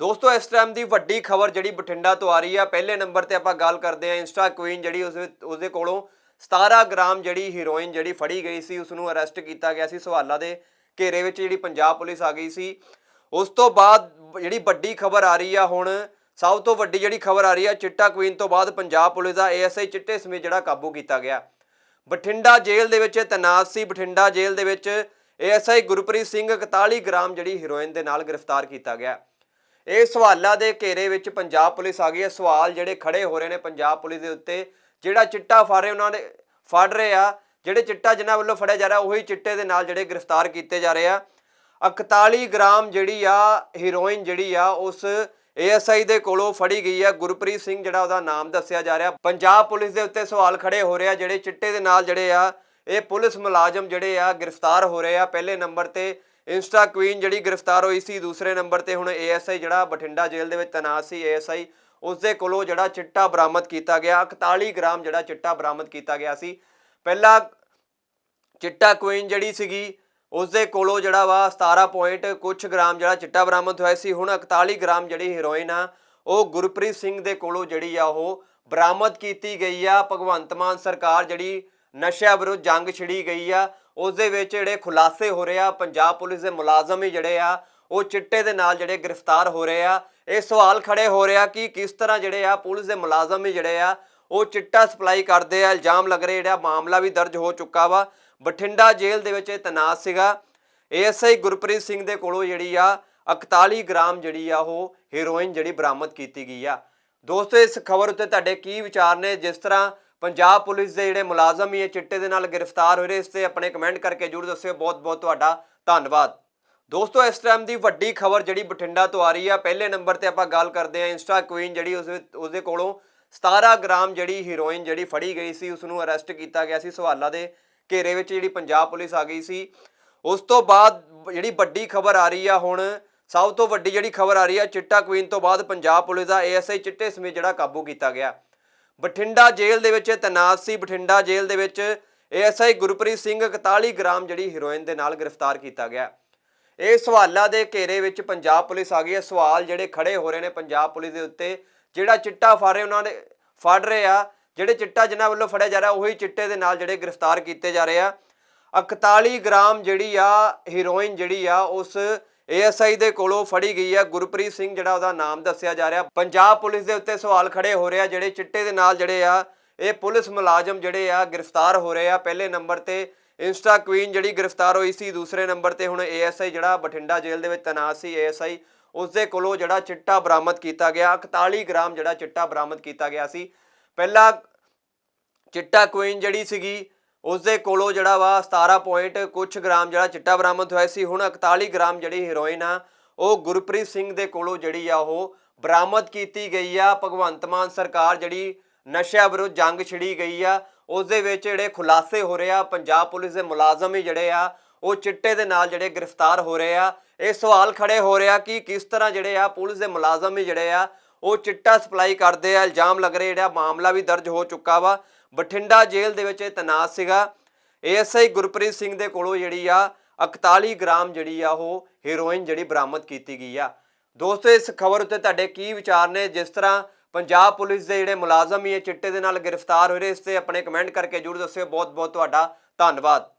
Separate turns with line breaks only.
ਦੋਸਤੋ, ਇਸ ਟਾਈਮ ਦੀ ਵੱਡੀ ਖਬਰ ਜਿਹੜੀ ਬਠਿੰਡਾ ਤੋਂ ਆ ਰਹੀ ਆ, ਪਹਿਲੇ ਨੰਬਰ ਤੇ ਆਪਾਂ ਗੱਲ ਕਰਦੇ ਆ ਇੰਸਟਾ ਕੁਈਨ ਜਿਹੜੀ ਉਸ ਉਸਦੇ ਕੋਲੋਂ 17 ਗ੍ਰਾਮ ਜਿਹੜੀ ਹੀਰੋਇਨ ਜਿਹੜੀ ਫੜੀ ਗਈ ਸੀ ਉਸ ਨੂੰ ਅਰੈਸਟ ਕੀਤਾ ਗਿਆ ਸੀ ਸਵਾਲਾਂ ਦੇ ਘੇਰੇ ਵਿੱਚ, ਜਿਹੜੀ ਪੰਜਾਬ ਪੁਲਿਸ ਆ ਗਈ ਸੀ। ਉਸ ਤੋਂ ਬਾਅਦ ਜਿਹੜੀ ਵੱਡੀ ਖਬਰ ਆ ਰਹੀ ਆ ਹੁਣ, ਸਭ ਤੋਂ ਵੱਡੀ ਜਿਹੜੀ ਖਬਰ ਆ ਰਹੀ ਆ, ਚਿੱਟਾ ਕੁਈਨ ਤੋਂ ਬਾਅਦ ਪੰਜਾਬ ਪੁਲਿਸ ਦਾ ਏਐਸਆਈ ਚਿੱਟੇ ਸਮੇਤ ਜਿਹੜਾ ਕਾਬੂ ਕੀਤਾ ਗਿਆ। ਬਠਿੰਡਾ ਜੇਲ੍ਹ ਦੇ ਵਿੱਚ ਤੈਨਾਤ ਸੀ, ਬਠਿੰਡਾ ਜੇਲ੍ਹ ਦੇ ਵਿੱਚ ਏਐਸਆਈ ਗੁਰਪ੍ਰੀਤ ਸਿੰਘ 41 ਗ੍ਰਾਮ ਜਿਹੜੀ ਹੀਰੋਇਨ ਦੇ ਨਾਲ ਗ੍ਰਿਫਤਾਰ ਕੀਤਾ ਗਿਆ। ਇਹ ਸਵਾਲਾਂ ਦੇ ਘੇਰੇ ਵਿੱਚ ਪੰਜਾਬ ਪੁਲਿਸ ਆ ਗਈ ਹੈ। ਸਵਾਲ ਜਿਹੜੇ ਖੜੇ ਹੋ ਰਹੇ ਨੇ ਪੰਜਾਬ ਪੁਲਿਸ ਦੇ ਉੱਤੇ, ਜਿਹੜਾ ਚਿੱਟਾ ਫੜ ਰਹੇ, ਉਹਨਾਂ ਨੇ ਫੜ ਰਹੇ ਆ, ਜਿਹੜੇ ਚਿੱਟਾ ਜਿਨ੍ਹਾਂ ਵੱਲੋਂ ਫੜਿਆ ਜਾ ਰਿਹਾ, ਉਹੀ ਚਿੱਟੇ ਦੇ ਨਾਲ ਜਿਹੜੇ ਗ੍ਰਿਫਤਾਰ ਕੀਤੇ ਜਾ ਰਹੇ ਆ। 41 ਗ੍ਰਾਮ ਜਿਹੜੀ ਆ ਹੀਰੋਇਨ ਜਿਹੜੀ ਆ, ਉਸ ਏਐਸਆਈ ਦੇ ਕੋਲੋਂ ਫੜੀ ਗਈ ਆ। ਗੁਰਪ੍ਰੀਤ ਸਿੰਘ ਜਿਹੜਾ ਉਹਦਾ ਨਾਮ ਦੱਸਿਆ ਜਾ ਰਿਹਾ। ਪੰਜਾਬ ਪੁਲਿਸ ਦੇ ਉੱਤੇ ਸਵਾਲ ਖੜੇ ਹੋ ਰਹੇ ਆ, ਜਿਹੜੇ ਚਿੱਟੇ ਦੇ ਨਾਲ ਜਿਹੜੇ ਆ, ਇਹ ਪੁਲਿਸ ਮੁਲਾਜ਼ਮ ਜਿਹੜੇ ਆ, ਗ੍ਰਿਫਤਾਰ ਹੋ ਰਹੇ ਆ। ਪਹਿਲੇ ਨੰਬਰ ਤੇ ਇੰਸਟਾ ਕੁਈਨ ਜਿਹੜੀ ਗ੍ਰਿਫਤਾਰ ਹੋਈ ਸੀ ਦੂਸਰੇ ਨੰਬਰ ਤੇ ਹੁਣ ਏਐਸਆਈ ਜਿਹੜਾ ਬਠਿੰਡਾ ਜੇਲ੍ਹ ਦੇ ਵਿੱਚ ਤੈਨਾਤ ਸੀ, ਏਐਸਆਈ ਉਸ ਦੇ ਕੋਲੋਂ ਜਿਹੜਾ ਚਿੱਟਾ ਬਰਾਮਦ ਕੀਤਾ ਗਿਆ 41 ਗ੍ਰਾਮ ਜਿਹੜਾ ਚਿੱਟਾ ਬਰਾਮਦ ਕੀਤਾ ਗਿਆ ਸੀ। ਪਹਿਲਾ ਚਿੱਟਾ ਕੁਈਨ ਜਿਹੜੀ ਸੀਗੀ ਉਸ ਦੇ ਕੋਲੋਂ ਜਿਹੜਾ ਵਾ 17 ਪੁਆਇੰਟ ਕੁਝ ਗ੍ਰਾਮ ਜਿਹੜਾ ਚਿੱਟਾ ਬਰਾਮਦ ਹੋਇਆ ਸੀ। ਹੁਣ 41 ਗ੍ਰਾਮ ਜਿਹੜੀ ਹੀਰੋਇਨ ਆ, ਉਹ ਗੁਰਪ੍ਰੀਤ ਸਿੰਘ ਦੇ ਕੋਲੋਂ ਜਿਹੜੀ ਆ ਉਹ ਬਰਾਮਦ ਕੀਤੀ ਗਈ ਆ। ਭਗਵੰਤ ਮਾਨ ਸਰਕਾਰ ਜਿਹੜੀ ਨਸ਼ਿਆਂ ਵਿਰੁੱਧ ਜੰਗ ਛਿੜੀ ਗਈ ਆ। ਉਸ ਦੇ ਵਿੱਚ ਜਿਹੜੇ ਖੁਲਾਸੇ ਹੋ ਰਹੇ ਆ, ਪੰਜਾਬ ਪੁਲਿਸ ਦੇ ਮੁਲਾਜ਼ਮ ਹੀ ਜਿਹੜੇ ਆ, ਉਹ ਚਿੱਟੇ ਦੇ ਨਾਲ ਜਿਹੜੇ ਗ੍ਰਿਫਤਾਰ ਹੋ ਰਹੇ ਆ। ਇਹ ਸਵਾਲ ਖੜੇ ਹੋ ਰਿਹਾ ਕਿ ਕਿਸ ਤਰ੍ਹਾਂ ਜਿਹੜੇ ਆ, ਪੁਲਿਸ ਦੇ ਮੁਲਾਜ਼ਮ ਹੀ ਜਿਹੜੇ ਆ, ਉਹ ਚਿੱਟਾ ਸਪਲਾਈ ਕਰਦੇ ਆ। ਇਲਜ਼ਾਮ ਲੱਗ ਰਹੇ, ਜਿਹੜਾ ਮਾਮਲਾ ਵੀ ਦਰਜ ਹੋ ਚੁੱਕਾ ਵਾ। ਬਠਿੰਡਾ ਜੇਲ੍ਹ ਦੇ ਵਿੱਚ ਇਹ ਤੈਨਾਤ ਸੀਗਾ। ਏਐਸਆਈ ਗੁਰਪ੍ਰੀਤ ਸਿੰਘ ਦੇ ਕੋਲੋਂ ਜਿਹੜੀ ਆ 41 ਗ੍ਰਾਮ ਜਿਹੜੀ ਆ, ਉਹ ਹੀਰੋਇਨ ਜਿਹੜੀ ਬਰਾਮਦ ਕੀਤੀ ਗਈ ਆ। ਦੋਸਤੋ, ਇਸ ਖਬਰ ਉੱਤੇ ਤੁਹਾਡੇ ਕੀ ਵਿਚਾਰ ਨੇ? ਜਿਸ ਤਰ੍ਹਾਂ ਪੰਜਾਬ ਪੁਲਿਸ ਦੇ ਜਿਹੜੇ ਮੁਲਾਜ਼ਮ ਹੀ ਇਹ ਚਿੱਟੇ ਦੇ ਨਾਲ ਗ੍ਰਿਫਤਾਰ ਹੋਏ ਨੇ, ਇਸ ਤੇ ਆਪਣੇ ਕਮੈਂਟ ਕਰਕੇ ਜਰੂਰ ਦੱਸਿਓ। ਬਹੁਤ ਬਹੁਤ ਤੁਹਾਡਾ ਧੰਨਵਾਦ। ਦੋਸਤੋ, ਇਸ ਟਾਈਮ ਦੀ ਵੱਡੀ ਖਬਰ ਜਿਹੜੀ ਬਠਿੰਡਾ ਤੋਂ ਆ ਰਹੀ ਆ, ਪਹਿਲੇ ਨੰਬਰ ਤੇ ਆਪਾਂ ਗੱਲ ਕਰਦੇ ਆ ਇੰਸਟਾ ਕੁਈਨ ਜਿਹੜੀ ਉਸ ਉਸਦੇ ਕੋਲੋਂ 17 ਗ੍ਰਾਮ ਜਿਹੜੀ ਹੀਰੋਇਨ ਜਿਹੜੀ ਫੜੀ ਗਈ ਸੀ ਉਸ ਨੂੰ ਅਰੈਸਟ ਕੀਤਾ ਗਿਆ ਸੀ ਸਵਾਲਾਂ ਦੇ ਘੇਰੇ ਵਿੱਚ, ਜਿਹੜੀ ਪੰਜਾਬ ਪੁਲਿਸ ਆ ਗਈ ਸੀ। ਉਸ ਤੋਂ ਬਾਅਦ ਜਿਹੜੀ ਵੱਡੀ ਖਬਰ ਆ ਰਹੀ ਆ ਹੁਣ, ਸਭ ਤੋਂ ਵੱਡੀ ਜਿਹੜੀ ਖਬਰ ਆ ਰਹੀ ਆ, ਚਿੱਟਾ ਕੁਈਨ ਤੋਂ ਬਾਅਦ ਪੰਜਾਬ ਪੁਲਿਸ ਦਾ ਏਐਸਆਈ ਚਿੱਟੇ ਸਮੇਤ ਜਿਹੜਾ ਕਾਬੂ ਕੀਤਾ ਗਿਆ। ਬਠਿੰਡਾ ਜੇਲ੍ਹ ਦੇ ਵਿੱਚ ਤੈਨਾਤ ਸੀ। ਬਠਿੰਡਾ ਜੇਲ੍ਹ ਦੇ ਵਿੱਚ ਏਐਸਆਈ ਗੁਰਪ੍ਰੀਤ ਸਿੰਘ 41 ਗ੍ਰਾਮ ਜਿਹੜੀ ਹੀਰੋਇਨ ਦੇ ਨਾਲ ਗ੍ਰਿਫਤਾਰ ਕੀਤਾ ਗਿਆ। ਇਹ ਸਵਾਲਾਂ ਦੇ ਘੇਰੇ ਵਿੱਚ ਪੰਜਾਬ ਪੁਲਿਸ ਆ ਗਈ। ਹੈ ਸਵਾਲ ਜਿਹੜੇ ਖੜੇ ਹੋ ਰਹੇ ਨੇ ਪੰਜਾਬ ਪੁਲਿਸ ਦੇ ਉੱਤੇ। ਜਿਹੜਾ ਚਿੱਟਾ ਫੜ ਰਹੇ ਉਹਨਾਂ ਨੇ ਫੜ ਰਹੇ ਆ, ਜਿਹੜੇ ਚਿੱਟਾ ਜਿਨ੍ਹਾਂ ਵੱਲੋਂ ਫੜਿਆ ਜਾ ਰਿਹਾ, ਉਹੀ ਚਿੱਟੇ ਦੇ ਨਾਲ ਜਿਹੜੇ ਗ੍ਰਿਫਤਾਰ ਕੀਤੇ ਜਾ ਰਹੇ ਆ। 41 ਗ੍ਰਾਮ ਜਿਹੜੀ ਆ, ਹੀਰੋਇਨ ਜਿਹੜੀ ਆ, ਉਸ ਏਐਸਆਈ ਦੇ ਕੋਲੋਂ ਫੜੀ ਗਈ ਆ। ਗੁਰਪ੍ਰੀਤ ਸਿੰਘ ਜਿਹੜਾ ਉਹਦਾ ਨਾਮ ਦੱਸਿਆ ਜਾ ਰਿਹਾ। ਪੰਜਾਬ ਪੁਲਿਸ ਦੇ ਉੱਤੇ ਸਵਾਲ ਖੜੇ ਹੋ ਰਹੇ ਆ। ਜਿਹੜੇ ਚਿੱਟੇ ਦੇ ਨਾਲ ਜਿਹੜੇ ਆ, ਇਹ ਪੁਲਿਸ ਮੁਲਾਜ਼ਮ ਜਿਹੜੇ ਆ, ਗ੍ਰਿਫਤਾਰ ਹੋ ਰਹੇ ਆ। ਪਹਿਲੇ ਨੰਬਰ ਤੇ ਇੰਸਟਾ ਕੁਈਨ ਜਿਹੜੀ ਗ੍ਰਿਫਤਾਰ ਹੋਈ ਸੀ, ਦੂਸਰੇ ਨੰਬਰ ਤੇ ਹੁਣ ਏਐਸਆਈ ਜਿਹੜਾ ਬਠਿੰਡਾ ਜੇਲ੍ਹ ਦੇ ਵਿੱਚ ਤੈਨਾਤ ਸੀ। ਏਐਸਆਈ ਉਸ ਦੇ ਕੋਲੋਂ ਜਿਹੜਾ ਚਿੱਟਾ ਬਰਾਮਦ ਕੀਤਾ ਗਿਆ। 41 ਗ੍ਰਾਮ ਜਿਹੜਾ ਚਿੱਟਾ ਬਰਾਮਦ ਕੀਤਾ ਗਿਆ ਸੀ। ਪਹਿਲਾ ਚਿੱਟਾ ਕੁਈਨ ਜਿਹੜੀ ਸੀਗੀ ਉਸ ਦੇ ਕੋਲੋਂ ਜਿਹੜਾ ਵਾ 17 ਪੁਆਇੰਟ ਕੁਝ ਗ੍ਰਾਮ ਜਿਹੜਾ ਚਿੱਟਾ ਬਰਾਮਦ ਹੋਇਆ ਸੀ। ਹੁਣ 41 ਗ੍ਰਾਮ ਜਿਹੜੀ ਹੀਰੋਇਨ ਆ, ਉਹ ਗੁਰਪ੍ਰੀਤ ਸਿੰਘ ਦੇ ਕੋਲੋਂ ਜਿਹੜੀ ਆ ਉਹ ਬਰਾਮਦ ਕੀਤੀ ਗਈ ਆ। ਭਗਵੰਤ ਮਾਨ ਸਰਕਾਰ ਜਿਹੜੀ ਨਸ਼ਿਆਂ ਵਿਰੁੱਧ ਜੰਗ ਛਿੜੀ ਗਈ ਆ ਉਸ ਦੇ ਵਿੱਚ ਜਿਹੜੇ ਖੁਲਾਸੇ ਹੋ ਰਹੇ ਆ, ਪੰਜਾਬ ਪੁਲਿਸ ਦੇ ਮੁਲਾਜ਼ਮ ਹੀ ਜਿਹੜੇ ਆ, ਉਹ ਚਿੱਟੇ ਦੇ ਨਾਲ ਜਿਹੜੇ ਗ੍ਰਿਫਤਾਰ ਹੋ ਰਹੇ ਆ। ਇਹ ਸਵਾਲ ਖੜੇ ਹੋ ਰਿਹਾ ਕਿ ਕਿਸ ਤਰ੍ਹਾਂ ਜਿਹੜੇ ਆ ਪੁਲਿਸ ਦੇ ਮੁਲਾਜ਼ਮ ਹੀ ਜਿਹੜੇ ਆ, ਉਹ ਚਿੱਟਾ ਸਪਲਾਈ ਕਰਦੇ ਆ। ਇਲਜ਼ਾਮ ਲੱਗ ਰਹੇ ਜਿਹੜਾ ਮਾਮਲਾ ਵੀ ਦਰਜ ਹੋ ਚੁੱਕਾ ਵਾ। ਬਠਿੰਡਾ ਜੇਲ੍ਹ ਦੇ ਵਿੱਚ ਇਹ ਤੈਨਾਤ ਸੀਗਾ। ਏਐਸਆਈ ਗੁਰਪ੍ਰੀਤ ਸਿੰਘ ਦੇ ਕੋਲੋਂ ਜਿਹੜੀ ਆ 41 ਗ੍ਰਾਮ ਜਿਹੜੀ ਆ ਉਹ ਹੀਰੋਇਨ ਜਿਹੜੀ ਬਰਾਮਦ ਕੀਤੀ ਗਈ ਆ। ਦੋਸਤੋ, ਇਸ ਖਬਰ ਉੱਤੇ ਤੁਹਾਡੇ ਕੀ ਵਿਚਾਰ ਨੇ? ਜਿਸ ਤਰ੍ਹਾਂ ਪੰਜਾਬ ਪੁਲਿਸ ਦੇ ਜਿਹੜੇ ਮੁਲਾਜ਼ਮ ਹੀ ਇਹ ਚਿੱਟੇ ਦੇ ਨਾਲ ਗ੍ਰਿਫਤਾਰ ਹੋਏ ਨੇ ਇਸ ਤੇ ਆਪਣੇ ਕਮੈਂਟ ਕਰਕੇ ਜਰੂਰ ਦੱਸਿਓ। ਬਹੁਤ ਬਹੁਤ ਤੁਹਾਡਾ ਧੰਨਵਾਦ।